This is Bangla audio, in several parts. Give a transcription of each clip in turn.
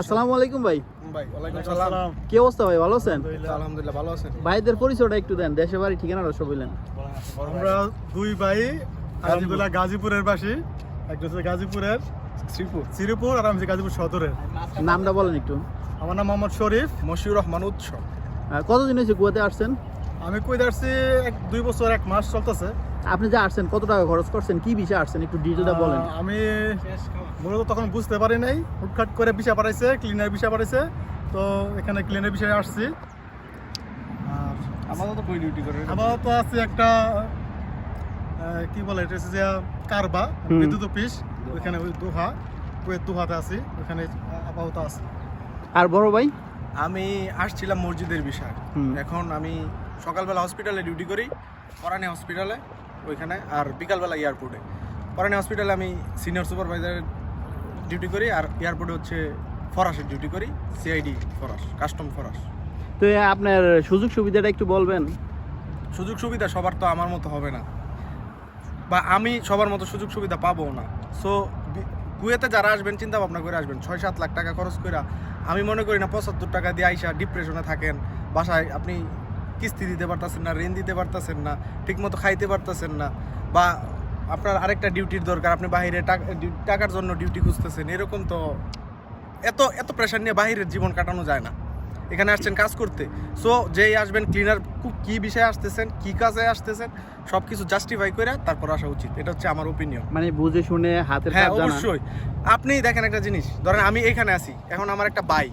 আসসালামু আলাইকুম ভাই। ভাই ওয়ালাইকুম সালাম। কি অবস্থা ভাই ভালো আছেন? আলহামদুলিল্লাহ ভালো আছেন ভাইদের পরিচয়টা একটু দেন দেশে বাড়ি ঠিকানাটা সব বললেন। আমরা দুই ভাই আলহামদুলিল্লাহ গাজীপুরের বাসী। একটা হচ্ছে গাজীপুরের শ্রীপুর। শ্রীপুর আর আমি গাজীপুর সদরের। নামটা বলেন একটু। আমার নাম মোহাম্মদ শরীফ। মশিউর রহমান উৎসব কতদিন হয়েছে কুয়াতে আসছেন? আমি কই আসছি এক দুই বছর এক মাস চলতেছে। আপনি যে আসছেন কত টাকা খরচ করছেন কি বিষয়ে আসছেন একটু ডিটেলটা বলেন। আমি মূলত তখন বুঝতে পারি নাই হুটখাট করে বিষয় পাঠাইছে ক্লিনার বিষয় পাঠাইছে। তো এখানে ক্লিনার বিষয়ে আসছি। আমাদের তো কই ডিউটি করে? আপাতত তো আছে একটা কি বলে এটা হচ্ছে যে কারবা বিদ্যুৎ অফিস ওইখানে ওই দোহা কুয়েত দোহাতে আছি ওখানে আপাতত আছে। আর বড় ভাই? আমি আসছিলাম মসজিদের বিষয়। এখন আমি সকালবেলা হসপিটালে ডিউটি করি পরানি হসপিটালে ওইখানে আর বিকালবেলা এয়ারপোর্টে পরানি হসপিটালে আমি সিনিয়র সুপারভাইজারের ডিউটি করি আর এয়ারপোর্টে হচ্ছে ফরাসের ডিউটি করি সিআইডি ফরাস কাস্টম ফরাস। তো আপনার সুযোগ সুবিধাটা একটু বলবেন। সুযোগ সুবিধা সবার তো আমার মতো হবে না। বা আমি সবার মতো সুযোগ সুবিধা পাবো না। সো কুয়েতে যারা আসবেন চিন্তা ভাবনা করে আসবেন ছয় সাত লাখ টাকা খরচ করে আমি মনে করি না পঁচাত্তর টাকা দিয়ে আইসা ডিপ্রেশনে থাকেন বাসায় আপনি কিস্তি দিতে পারতেছেন না ঋণ দিতে পারতেছেন না ঠিকমতো খাইতে পারতেছেন না বা আপনার আরেকটা ডিউটির দরকার আপনি টাকা টাকার জন্য ডিউটি খুঁজতেছেন এরকম তো এত এত প্রেশার নিয়ে বাইরের জীবন কাটানো যায় না। এখানে আসছেন কাজ করতে। সো যেই আসবেন ক্লিনার কি বিষয়ে আসতেছেন কি কাজে আসতেছেন সব কিছু জাস্টিফাই করে তারপর আসা উচিত। এটা হচ্ছে আমার ওপিনিয়ন মানে বুঝে শুনে হাতের হ্যাঁ অবশ্যই। আপনি দেখেন একটা জিনিস ধরেন আমি এখানে আছি এখন আমার একটা বাই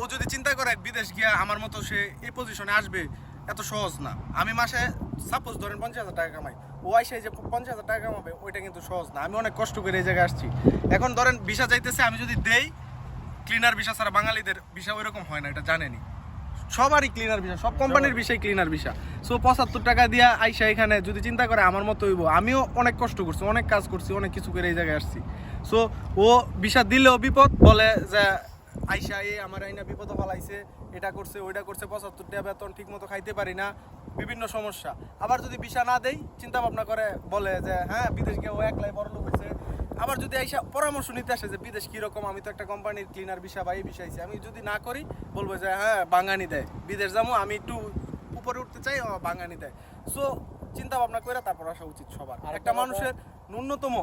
ও যদি চিন্তা করে বিদেশ গিয়া আমার মতো সে এই পজিশনে আসবে এত সহজ না। আমি মাসে সাপোজ ধরেন পঞ্চাশ হাজার টাকা কামাই, ও আইসে যে পঞ্চাশ হাজার টাকা কামাবে, ওইটা কিন্তু সহজ না। আমি অনেক কষ্ট করে এই জায়গায় আসছি। এখন ধরেন ভিসা যাইতেছে, আমি যদি দেই ক্লিনার ভিসা ছাড়া বাঙালিদের ভিসা ওইরকম হয় না, এটা জানেনি। সবারই ক্লিনার ভিসা, সব কোম্পানির বিষয় ক্লিনার ভিসা। সো পঁচাত্তর টাকা দিয়া আইসা এখানে যদি চিন্তা করে আমার মতো হইব, আমিও অনেক কষ্ট করছি, অনেক কাজ করছি, অনেক কিছু করে এই জায়গায় আসছি। সো ও ভিসা দিলেও বিপদ, বলে যে আইসা এই আমার আইনা বিপদ ফলাইছে এটা করছে ওইটা করছে পঁচাত্তর টাকা বেতন ঠিক মতো খাইতে পারি না বিভিন্ন সমস্যা। আবার যদি ভিসা না দেই চিন্তা ভাবনা করে বলে যে হ্যাঁ বিদেশ গিয়ে ও একলাই বড় লোক হয়েছে। আবার যদি আইসা পরামর্শ নিতে আসে যে বিদেশ কীরকম? আমি তো একটা কোম্পানির ক্লিনার বিষয় বা এই বিষয় আইছি। আমি যদি না করি বলব যে হ্যাঁ বাঙানি দেয়। বিদেশ যাব আমি একটু উপরে উঠতে চাই বাঙানি দেয়। সো চিন্তা ভাবনা করে তারপর আসা উচিত সবার। একটা মানুষের ন্যূনতম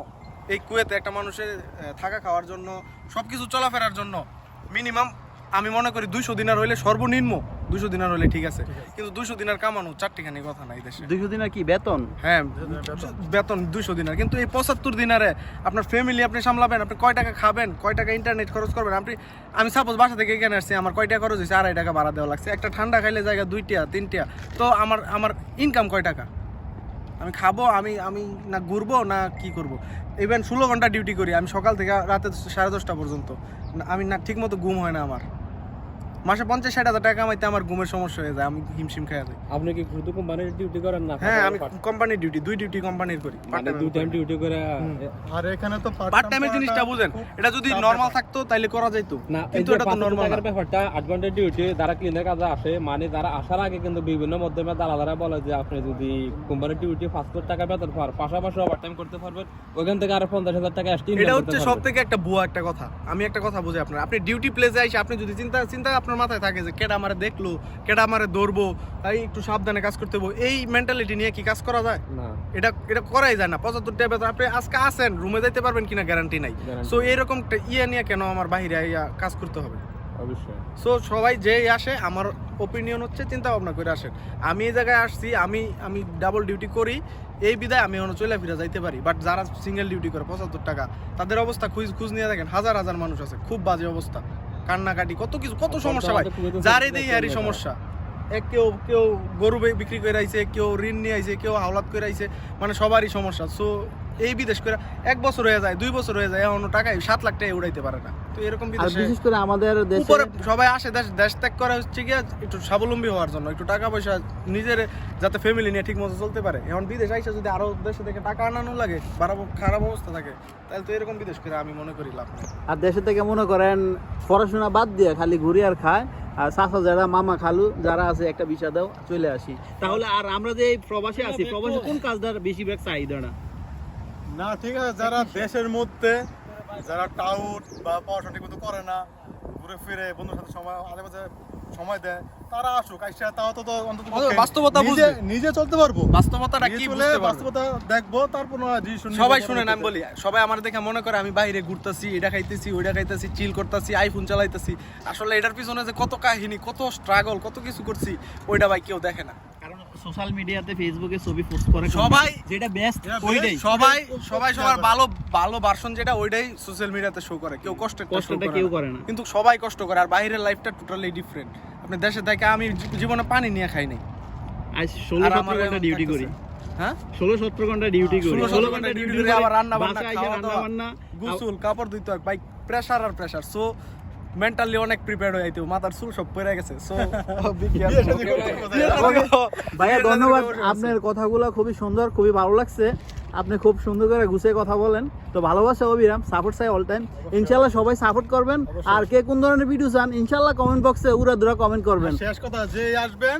এই কুয়েতে একটা মানুষের থাকা খাওয়ার জন্য সব কিছু চলাফেরার জন্য মিনিমাম আমি মনে করি দুইশো দিনার হইলে সর্বনিম্ন দুইশো দিনার হইলে ঠিক আছে। কিন্তু দুইশো দিনার কামানো চারটিখানি কথা নাই দেশে। দুইশো দিনের কি বেতন? হ্যাঁ বেতন দুশো দিনার। কিন্তু এই পঁচাত্তর দিনারে আপনার ফ্যামিলি আপনি সামলাবেন আপনি কয় টাকা খাবেন কয় টাকা ইন্টারনেট খরচ করবেন? আপনি আমি সাপোজ বাসা থেকে এখানে আসছি আমার কয় টাকা খরচ হয়েছে আড়াই টাকা ভাড়া দেওয়া লাগছে। একটা ঠান্ডা খাইলে জায়গা দুইটা তিনটা। তো আমার আমার ইনকাম কয় টাকা? আমি খাব আমি আমি না ঘুরবো না কি করব? ইভেন ষোলো ঘণ্টা ডিউটি করি আমি সকাল থেকে রাতে সাড়ে দশটা পর্যন্ত। আমি না ঠিক মতো ঘুম হয় না আমার। মাসে পঞ্চাশ ষাট হাজার টাকা কামাইতে আমার ঘুমের সমস্যা হয়ে যায় আমি হিমশিম খেয়ে যাই। আপনি কি শুধু কোম্পানির ডিউটি করেন না? হ্যাঁ আমি কোম্পানির ডিউটি দুই ডিউটি কোম্পানির করি মানে দুই টাইম ডিউটি করে আর এখানে তো পার্ট টাইমের জিনিসটা বুঝেন এটা যদি নর্মাল। থাকতো তাইলে করা যাইতো। না কিন্তু এটা তো পাঁচ নর্মাল টাকার ব্যাপারটা ডিউটি যারা ক্লিনের কাজে আসে মানে যারা আসার আগে কিন্তু বিভিন্ন মাধ্যমে দালালারা বলে যে আপনি যদি কোম্পানির ডিউটি পাঁচশো টাকা বেতন পার পাশাপাশি ওভার টাইম করতে পারবেন ওইখান থেকে আরও পঞ্চাশ হাজার টাকা এক্সট্রা এটা হচ্ছে সব থেকে একটা বুয়া একটা কথা। আমি একটা কথা বুঝি আপনার। আপনি ডিউটি প্লেসে আইসে আপনি যদি চিন্তা চিন্তা আপনার মাথায় থাকে যে কেডা আমারে দেখল কেডা আমারে ধরবো এই একটু সাবধানে কাজ করতে হব এই মেন্টালিটি নিয়ে কি কাজ করা যায়? না। এটা এটা করাই যায় না। পঁচাত্তর টাকা বেতন আপনি আজকে আসেন রুমে যাইতে পারবেন কিনা গ্যারান্টি নাই। সো একটা ইয়ে নিয়ে কেন আমার আইয়া কাজ করতে হবে? অবশ্যই। সো সবাই যেই আসে আমার ওপিনিয়ন হচ্ছে চিন্তা ভাবনা করে আসেন। আমি এই জায়গায় আসছি আমি আমি ডাবল ডিউটি করি এই বিদায় আমি অন্য চলে ফিরে যাইতে পারি। বাট যারা সিঙ্গেল ডিউটি করে পঁচাত্তর টাকা তাদের অবস্থা খুঁজ খুঁজ নিয়ে দেখেন হাজার হাজার মানুষ আছে খুব বাজে অবস্থা। কান্নাকাটি কত কিছু কত সমস্যা ভাই। যারে দেই আরই সমস্যা। এক কেউ কেউ গরু বিক্রি করে আইছে কেউ ঋণ নিয়ে আইছে কেউ হাওলাত করে আইছে মানে সবারই সমস্যা। সো এই বিদেশ করে এক বছর হয়ে যায় দুই বছর হয়ে যায় এখন টাকায় সাত লাখ টাকা উড়াইতে পারে না। তো এরকম বিদেশে বিশেষ করে আমাদের দেশে সবাই আসে দেশ দেশ ত্যাগ করা হচ্ছে গিয়ে একটু স্বাবলম্বী হওয়ার জন্য একটু টাকা পয়সা নিজের যাতে ফ্যামিলি নিয়ে ঠিক মতো চলতে পারে। এখন বিদেশ আইসা যদি আরও দেশে থেকে টাকা আনানো লাগে বাড়াবো খারাপ অবস্থা থাকে তাহলে তো এরকম বিদেশ করে আমি মনে করি লাভ আর দেশে থেকে মনে করেন পড়াশোনা বাদ দিয়ে খালি ঘুরি আর খায় আর চাচা যারা মামা খালু যারা আছে একটা বিষা দাও চলে আসি। তাহলে আর আমরা যে প্রবাসে আছি প্রবাসে কোন কাজটার বেশিরভাগ চাহিদা না না ঠিক আছে যারা দেশের মধ্যে যারা টাউট বা পড়াশোনা ঠিক মতো করে না ঘুরে ফিরে বন্ধুর সাথে সময় আজে বাজে সময় দেয় তারা আসুক আইসা তাও তো অন্তত বাস্তবতা বুঝবে। নিজে চলতে পারব। বাস্তবতাটা কি বুঝতে বাস্তবতা দেখব তারপর সবাই শুনেন আমি বলি সবাই আমার দেখে মনে করে আমি বাইরে ঘুরতেছি এটা খাইতেছি ওইটা খাইতেছি চিল করতেছি আইফোন চালাইতেছি। আসলে এটার পিছনে যে কত কাহিনী কত স্ট্রাগল কত কিছু করছি ওইটা ভাই কেউ দেখে না। সোশ্যাল মিডিয়াতে ফেসবুকে ছবি পোস্ট করে সবাই- যেটা বেস্ট ওইটাই। সবাই সবাই সবার ভালো ভালো ভার্সন যেটা ওইটাই সোশ্যাল মিডিয়াতে শো করে। কেউ কষ্ট কষ্টটা কেউ করে না। কিন্তু সবাই কষ্ট করে আর বাইরের লাইফটা টোটালি ডিফারেন্ট আপনি দেশে থেকে আমি জীবনে পানি নিয়ে খাই নাই। আজ ষোলো সতেরো ঘণ্টা ডিউটি করি। হ্যাঁ? ষোলো সতেরো ঘণ্টা ডিউটি করি। 16 ষোলো ঘণ্টা ডিউটি করে আবার রান্না বান্না খাওয়া দাওয়া গোসল কাপড় ধুইতে হয়। বাইক প্রেসার আর প্রেসার সো মেন্টালি অনেক প্রিপেয়ার হয়ে যাইতে মাথার চুল সব পড়ে গেছে সো ভাইয়া ধন্যবাদ। আপনার কথাগুলো খুবই সুন্দর খুবই ভালো লাগছে। আপনি খুব সুন্দর করে গুছিয়ে কথা বলেন। তো ভালোবাসা অভিরাম সাপোর্ট চাই অল টাইম ইনশাল্লাহ সবাই সাপোর্ট করবেন। আর কে কোন ধরনের ভিডিও চান ইনশাল্লাহ কমেন্ট বক্সে উড়া দুরা কমেন্ট করবেন। শেষ কথা যে আসবেন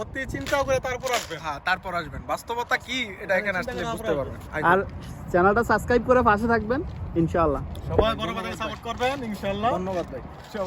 অতি চিন্তা করে তারপর আসবেন। হ্যাঁ তারপর আসবেন। বাস্তবতা কি এটা এখানে আসলে বুঝতে পারবেন। আর চ্যানেলটা সাবস্ক্রাইব করে পাশে থাকবেন ইনশাল্লাহ সবাই বড় সাপোর্ট করবেন ইনশাআল্লাহ। ধন্যবাদ ভাই। সবাই